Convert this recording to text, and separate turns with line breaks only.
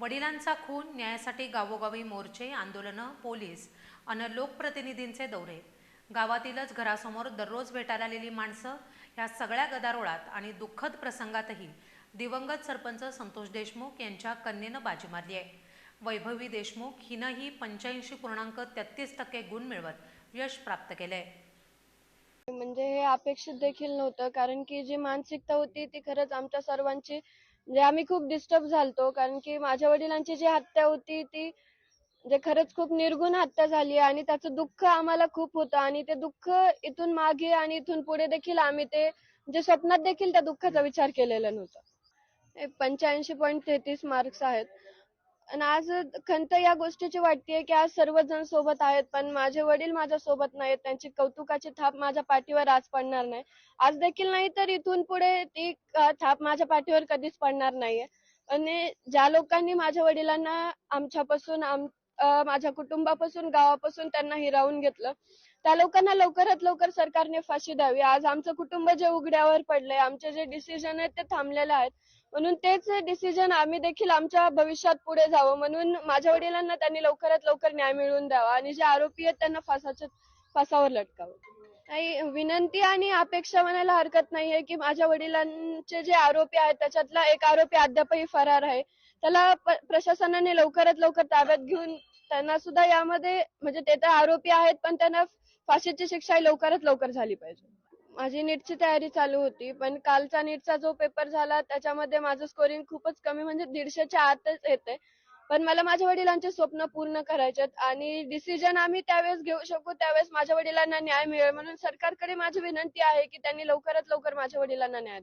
वडिलांचा खून न्यायासाठी गावोगावी मोर्चे आंदोलनं पोलीस अन लोकप्रतिनिधींचे दौरे. गावातीलच घरासमोर दररोज भेटायला आलेली माणसं ह्या सगळ्या गदारोळात आणि दुःखद प्रसंगातही दिवंगत सरपंच संतोष देशमुख यांच्या कन्येनं बाजी मारली आहे. वैभवी देशमुख हिनंही पंच्याऐंशी पूर्णांक तेहतीस टक्के गुण मिळवत यश प्राप्त केलंय.
म्हणजे हे अपेक्षित देखील नव्हतं कारण की जी मानसिकता होती ती खरंच आमच्या सर्वांची म्हणजे आम्ही खूप डिस्टर्ब झालतो कारण की माझ्या वडिलांची जी हत्या होती ती म्हणजे खरंच खूप निर्गुण हत्या झाली आणि त्याचं दुःख आम्हाला खूप होतं आणि ते दुःख इथून मागे आणि इथून पुढे देखील आम्ही ते म्हणजे स्वप्नात देखील त्या दुःखाचा विचार केलेला नव्हता. पंच्याऐंशी पॉईंट तेहतीस मार्क्स आहेत. आणि आज खंत या गोष्टीची वाटते की आज सर्वजण सोबत आहेत पण माझे वडील माझ्या सोबत नाहीत त्यांची कौतुकाची थाप माझ्या पाठीवर आज पडणार नाही. आज देखील नाही तर इथून पुढे ती थाप माझ्या पाठीवर कधीच पडणार नाहीये. आणि ज्या लोकांनी माझ्या वडिलांना आमच्यापासून आम माझ्या कुटुंबापासून गावापासून त्यांना हिरावून घेतलं त्या लोकांना लवकरात लवकर सरकारने फाशी द्यावी. आज आमचं कुटुंब जे उघड्यावर पडलंय आमचे जे डिसिजन आहेत ते थांबलेले आहेत. म्हणून तेच डिसिजन आम्ही देखील आमच्या भविष्यात पुढे जावं. म्हणून माझ्या वडिलांना त्यांनी लवकरात लवकर न्याय मिळवून द्यावा आणि जे आरोपी आहेत त्यांना फासाच्या फासावर लटकावं. विनंती आणि अपेक्षा म्हणायला हरकत नाहीये की माझ्या वडिलांचे जे आरोपी आहेत त्याच्यातला एक आरोपी अद्यापही फरार आहे. त्याला प्रशासनाने लवकरात लवकर ताब्यात घेऊन त्यांना सुद्धा यामध्ये म्हणजे ते तर आरोपी आहेत पण त्यांना फाशीची शिक्षा ही लवकरात लवकर झाली पाहिजे. माझी नीटची तयारी चालू होती पण कालचा नीटचा जो पेपर झाला त्याच्यामध्ये माझं स्कोरिंग खूपच कमी म्हणजे दीडशेच्या आतच येते. पण मला माझ्या वडिलांचे स्वप्न पूर्ण करायचे आणि डिसिजन आम्ही त्यावेळेस घेऊ शकू त्यावेळेस माझ्या वडिलांना न्याय मिळेल म्हणून सरकारकडे माझी विनंती आहे की त्यांनी लवकरात लवकर माझ्या वडिलांना न्याय